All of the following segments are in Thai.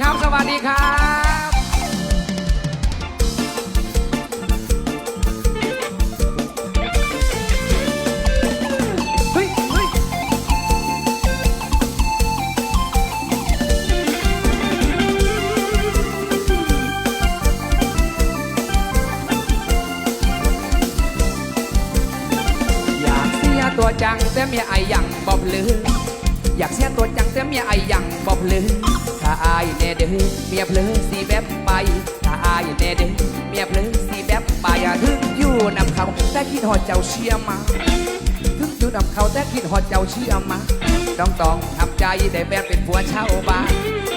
ครับ สวัสดีครับ เมียเพลือสีแบบไปถ้าอายแน่เด้เมียเพลือสีแบบไปอย่าถึงอยู่นำเขาแต่คิดหอดเจ้าเชียมา ถึงอยู่นำเขาแต่คิดหอดเจ้าเชื่อมาต้องต้องทำใจได้แฟนเป็นผัวชาวบ้าน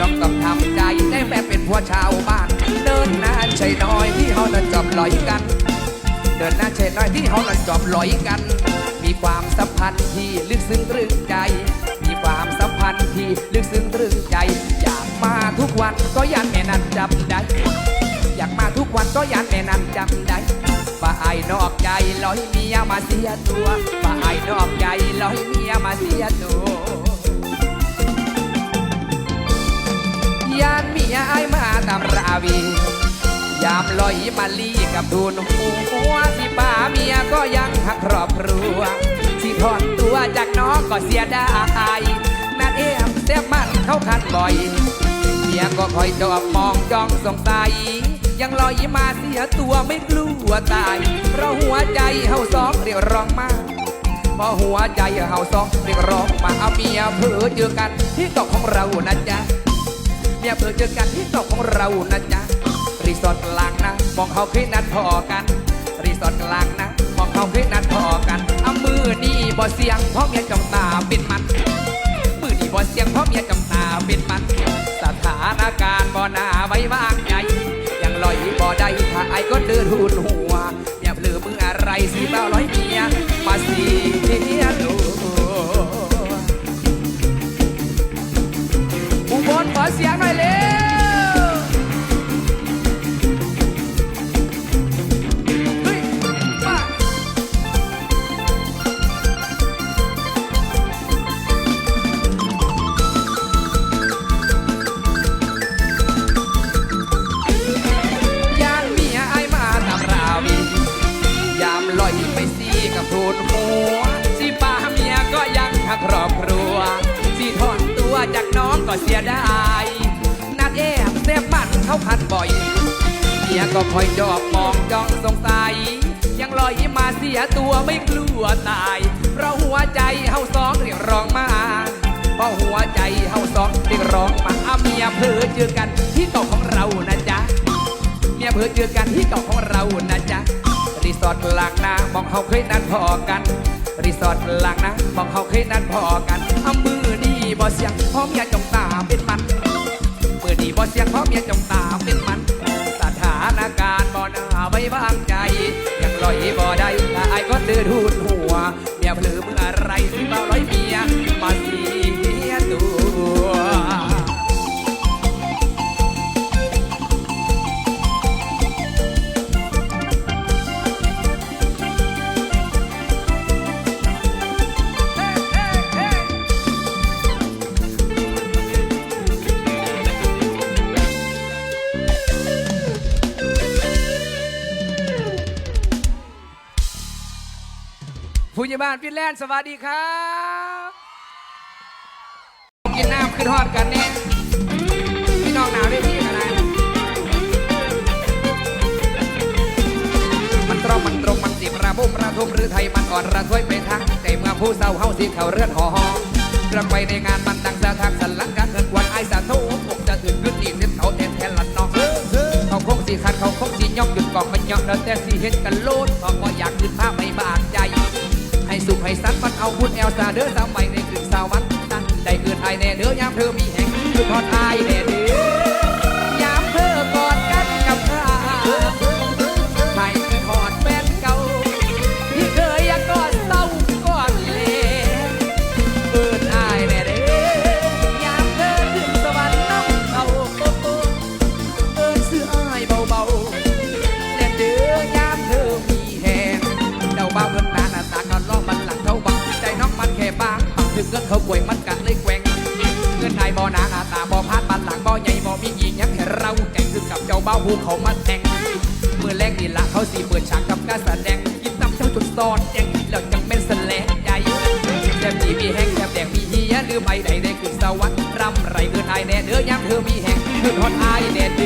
ต้องต้องทำใจได้แฟนเป็นผัวชาวบ้านเดินหน้าใช่น้อยที่เขานั้นจอบลอยกัน เดินหน้าใช่น้อยที่เขานั้นจอบลอยกัน มีความสัมพันธ์ที่ลึกซึ้งตรึงใจ มีความสัมพันธ์ที่ลึกซึ้งตรึงใจ มาทุกวันก็ยันแม่นั้นจำได้ อยากมาทุกวันก็ยันแม่นั้นจำได้ว่าไอ้นอกใจลอยเมียมาเสียตัวว่าไอ้นอกใจลอยเมียมาเสียตัว ยานเมียไอ้มาตามราวี ยามลอยมาลีกับทูนหัวสิป้าเมียก็ยังหักครอบครัว สิถอนตัวจากน้องก็เสียดายนัดเอมแซบมันเข้าคันบ่อย จอบมองจ้องสงสัย ยังลอยมาเสียตัวไม่กลัวตาย เพราะหัวใจเฮาสองเรียกร้องมาเพราะหัวใจเฮาสองเรียกร้องมาเอาเมียเพื่อเจอกันที่เกาะของเรานะจ๊ะเมียเพื่อเจอกันที่เกาะของเรานะจ๊ะรีสอร์ทกลางนะมองเขาเคยนัดพอกันรีสอร์ทกลางนะมองเขาเคยนัดพอกันเอามือนี่บ่เสียงเพราะเมียจ้องตาป็นมัน บ่เสียงพราะเมียจ้องตาเป็นมันสถานการณ์บ่น่าไว้วางใจยังลอยบ่ได้ถ้าไอ้ก็เดินหุนหัวเมียเปลือมืออะไรสิเบ้าร้อยเมียมาสีเทียดูอุบลขอเสียงหน่อยเลย ก็คอยจอบมองจ้องสงสัย ยังลอยมาเสียตัวไม่กลัวตาย เพราะหัวใจเฮาสองเรียกร้องมาเพราะหัวใจเฮาสองเรียกร้องมาเอาเมียเพื่อเจอกันที่เกาะของเรานะจ๊ะเมียเพื่อเจอกันที่เกาะของเรานะจ๊ะรีสอร์ทกลางนามองเขาเคยนัดพอกันรีสอร์ทกลางนามองเขาเคยนัดพอกันเอามือนี่บ่เสียงพราะเมียจ้องตาเป็นมันมือดีบ่เสียงพราะเมียจ้องตาเป็นมัน วางใจ ยังลอยบ่ได้ถ้าไอ้ก็ตื่นหู ผู้ใหญ่บ้านฟินแลนด์สวัสดีครับกินน้ำขึ้นทอดกันนี่พี่น้องหนาวได้พี่ขนาดมันตรอมมันตรงมันสิประบุประทุมหรือไทยมันอ่อนระทวยไปทางแต่เมื่อผู้เศร้าเฮาสิเข่าเรือนห่อห้อกระไปในงานมันดังสะทักสันหลังกันเกิดวันไอสาทุผมจะถึงขึ้นอีกเส้นเขาเต็มแทนหลันน้องเขาคงสีคันเขาคงสีย่องหยุดกองมันย่องเดินแต่สีเห็นกันโลดเขาก็อยากขึ้นภาพไม่บาดใจ สุขให้สันมันเอาพุญเอลซาเด้อสาวใหม่ในคืนสาววันนั้นได้เกิดไอแน่เด้อยามเธอมีแห่งคือทอดไอแน่เด้อ ขึ้นหอดอายเด็ด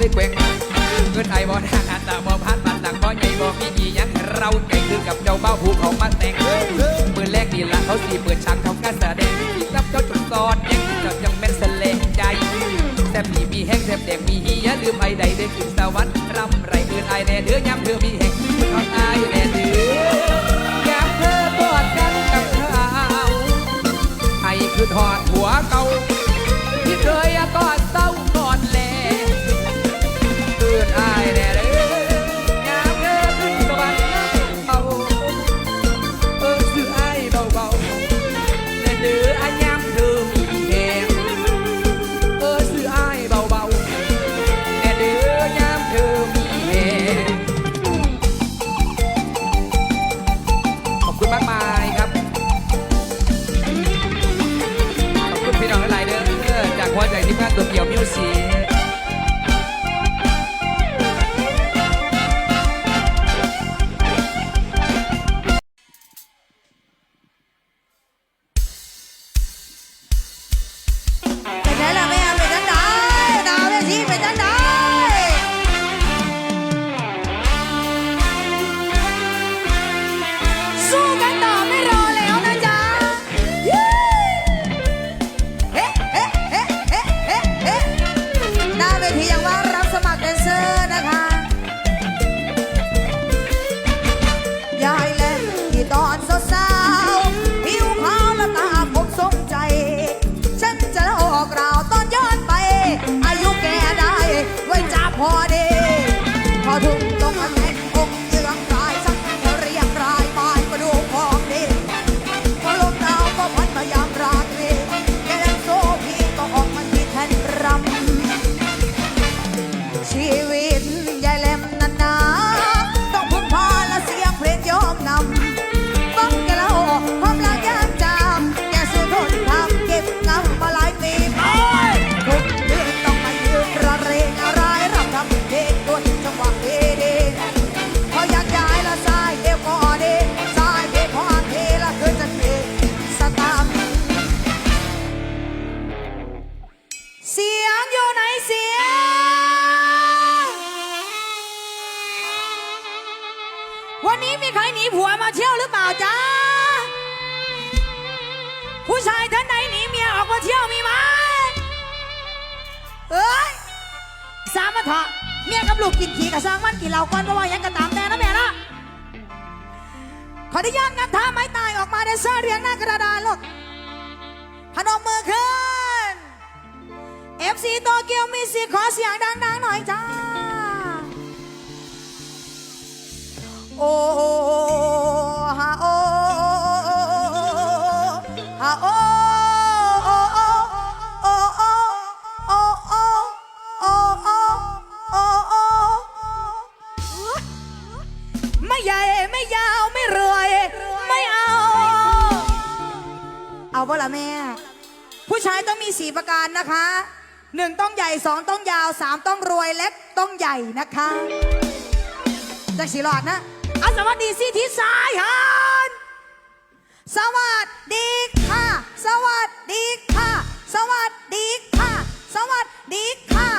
เลยแกงเงินไอบอทางอันตาบ่พันบันหลังบอใหญ่บอมีอีหยังเราเก่งคือกับเจ้าบ้าผู้เขามาแต่งมือแรกนี่ละเขาสี่เปิดฉาก เสียงอยู่ไหนเสียง วันนี้มีใครหนีผัวมาเที่ยวหรือเปล่าจ๊ะ ผู้ชายท่านไหนหนีเมียออกมาเที่ยวมีไหมเอ้ย สามัคคีะเมียกับลูกกินขี้กับซางมันกี่เหล่าก้อนเพราะว่ายังกระตามแต่นะแม่นะขออนุญาตงัดท่าไม้ตายออกมาเดนเซอร์เรียงหน้ากระดานลูก FC โตเกียวมิวสิกขอเสียงดังๆหน่อยจ้า โอ้ฮาโอฮาโอไม่ใหญ่ไม่ยาวไม่รวย ไม่เอา เอาบ่ละแม่ผู้ชายต้องมีสีประการนะคะ หนึ่งต้องใหญ่สองต้องยาวสามต้องรวยและต้องใหญ่นะคะจากสีหลอดนะอาสวัสดีสิที่สายฮันสวัสดีค่ะ สวัสดีค่ะ สวัสดีค่ะ สวัสดีค่ะ